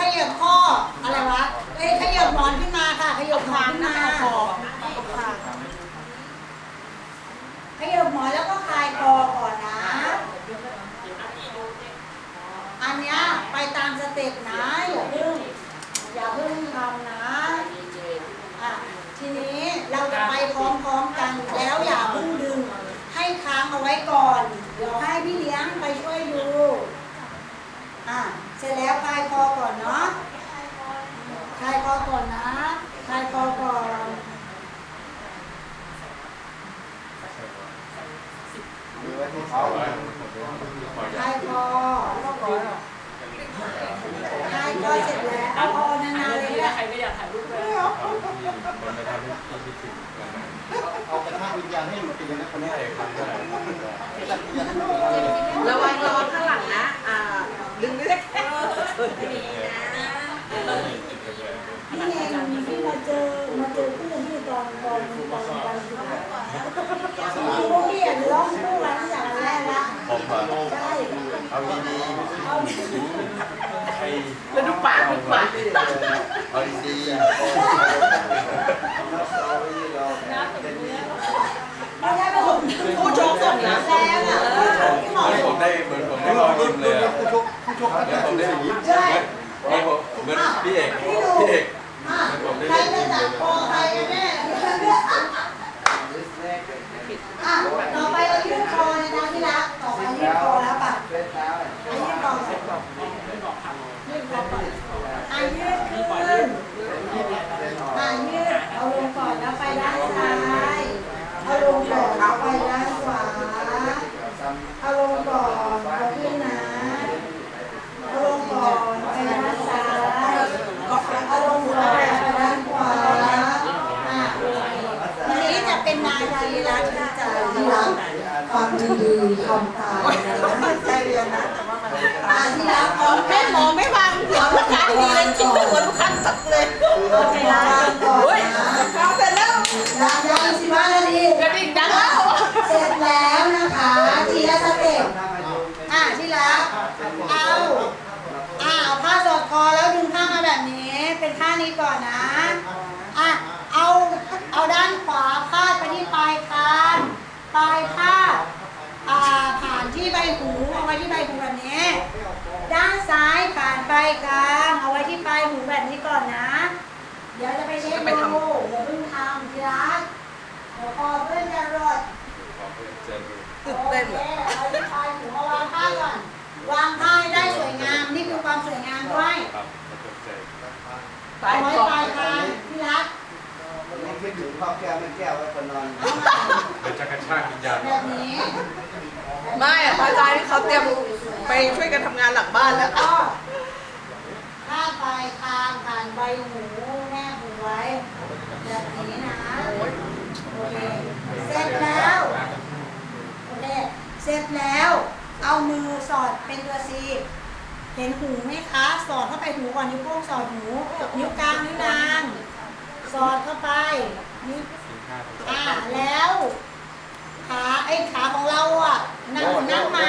ขยับข้ออะไรวะเอ้ยขยับหมอนขึ้นมาค่ะ ขยับหมอนขึ้นมาขยับหมอนแล้วก็คลายคอก่อนนะ อันเนี้ยไปตามสเต็ปนะ อย่าเพิ่งอย่าเพิ่งทำนะอะทีนี้เราจะไปพร้อมๆกันแล้วอย่าเพิ่งดึง ให้ค้างเอาไว้ก่อน เดี๋ยวให้พี่เลี้ยง อะเสร็จแล้วคลายคอก่อนเนาะคลายคอก่อนนะคลายคอก่อนมีไว้ที่เขาคลายคอคลายคอเสร็จแล้วเอาคอนานๆเลยนะใครไม่อยากถ่ายรูปเลยเอากระทะวิญญาณให้มันตีนะคนนี้ระวังระวังข้างหลังนะอ่าดึงด้วย นี่เองที่มาเจอมาเจอคู่ที่ตอนตอนตอนตอนสุดท้าคือพวกพี่อะร้องคู่กันตั้งแต่วันแรกละผมมาใช่เอาดีเอาดีแล้วดูปากดูปากๆเอาดีๆ ไม่ใช่ผสม ผู้ชกส่งนะ แรงอะพี่หมอ ผมได้เหมือนผมได้รอยยิ้มเลยอะ ผู้ชกผู้ชกเขา เหมื จะ อนผมได้ สี ใช่เหมือนผมเหมือนพี่เอกพี่เอกอะใครจะจับคอใครกันแน่อะต่อไปเรายืดคอในทางที่รักต่อไปยืดคอแล้วป่ะ เป็นเท้า อะยืดคอก่อนยืดคอก่อนอะยืดขึ้นอะยืดเอาลงก่อนแล้วไปด้านซ้ายเอาลงก่อนแล้วไปด้านขวาเอาลงก่อนเอาขึ้นนะเอาลงก่อนไปด้านซ้ายเอาลงก่อนไปด้านขวาอะทีนี้จะเป็นนายทีรักที่จะที่รัก ฟังดีๆทำตามนะใจเรียนนะแต่ว่ามันอะที่รักพร้อมแม่หมอไม่วางหัวลูกค้าดีเลยจิ้มหัวลูกค้าตักเลยโอเคนะก่อนเฮ้ยนะฟังเสร็จแล้วยังยังสิบห้านาทีกระดิ่งดังแล้วเสร็จแล้วนะคะทีละสเต็ปอะที่รักเอาอะเอาผ้าสอดคอแล้วดึงผ้างมาแบบนี้ เป็นท่านี้ก่อนนะอะเอาเอาด้านขวาพาดไปที่ปลายคางปลายผ้าอ่าผ่าน หูเอาไว้ที่ใบหูแบบนี้ ด้านซ้ายผ่านปลายคางเอาไว้ที่ปลายหูแบบนี้ก่อนนะ เดี๋ยวจะไปเช็คดูเดี๋ยวเพิ่งทำทีรักเดี๋ยวพอเพื่อนจะรดตื่นเต้นโอเหรอเคเอาที่ปลายหูมาวางผ้าก่อนวางผ้าให้ได้สวยงาม นี่คือความสวยงามด้วยครับประทับใจปลายเอาไว้กล่องปลายคางที่รักนี่คิดถึงข้าวแก้วไม่แก้วไว้คนนอนเอามาเป็นจักรชากวิญญาณแบบนี้ ไม่อะพระอาจารย์ที่เขาเตรียมไปช่วยกันทำงานหลังบ้านแล้วก็ผ้าปลายคางผ่านใบหูแนบหูไว้แบบนี้นะโอเคเสร็จแล้วโอเคเสร็จแล้ว เอามือสอดเป็นตัวซีเห็นหูไหมคะ สอดเข้าไปหูก่อนนิ้วโป้งสอดหู นิ้วกลางนิ้วนาง สอดเข้าไปนิ้วอ่าแล้ว ขาไอ้ขาของเราอะนั่งนั่งมา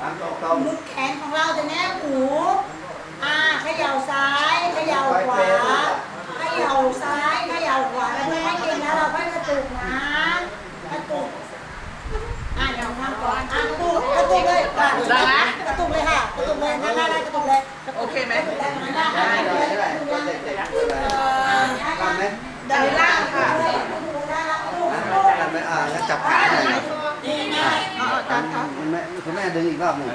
น้ำตรงมือแขนของเราจะแนบหูอ่าเขย่าซ้ายเขย่าขวาเขย่าซ้ายเขย่าขวาแล้วไม่ให้เก่งแล้วเราค่อยกระตุกนะกระตุกอ่าเดี๋ยวทำก่อนอ่ากระตุกกระตุกเลยกระตุกเลยค่ะกระตุกเลยนั่นได้ได้กระตุกเลย โอเคไหม กระตุกเลยได้ได้ ได้ ได้ ได้ ได้ ได้ ได้ได้ เด็กๆคืออะไร เอ่อ ทำไหม ดันล่างค่ะ ทำไหมอ่าแล้วจับขาหน่อย นี่นะ อ๋ออาจารย์คะคุณแม่คุณแม่ดึงอีกรอบหนึ่งอั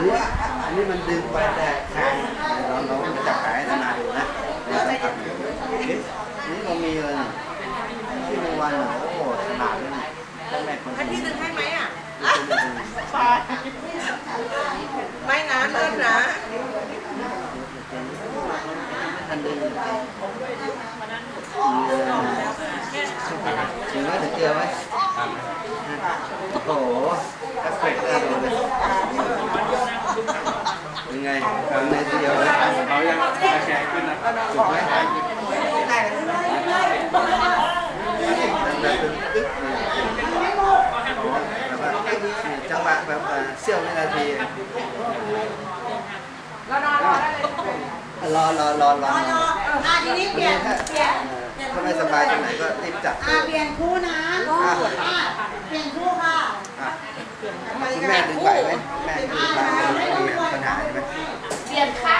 นนี้อันนี้มันดึงไปแต่ ถึงไหมถึงเกลือไหมโอ้โหกระเฟกน่าดูเลยยังไงทำในทีเดียวเลยเขายังตะแคงขึ้นนะถูกไหมแบบตึ๊กตึ๊กเลยแล้วก็ตึ๊กเสี้ยววินาทีแล้วนอนรอรอรอรอรรออรออะทีนี้เปลี่ยนเปลี่ยน ถ้าไม่สบายตรงไหนก็รีบจับอะเปลี่ยนคู่นะอะเปลี่ยนคู่ค่ะ อะคุณแม่ดึงไหวไหมแม่ดึงไหวมีปัญหาไหม เปลี่ยนข้าง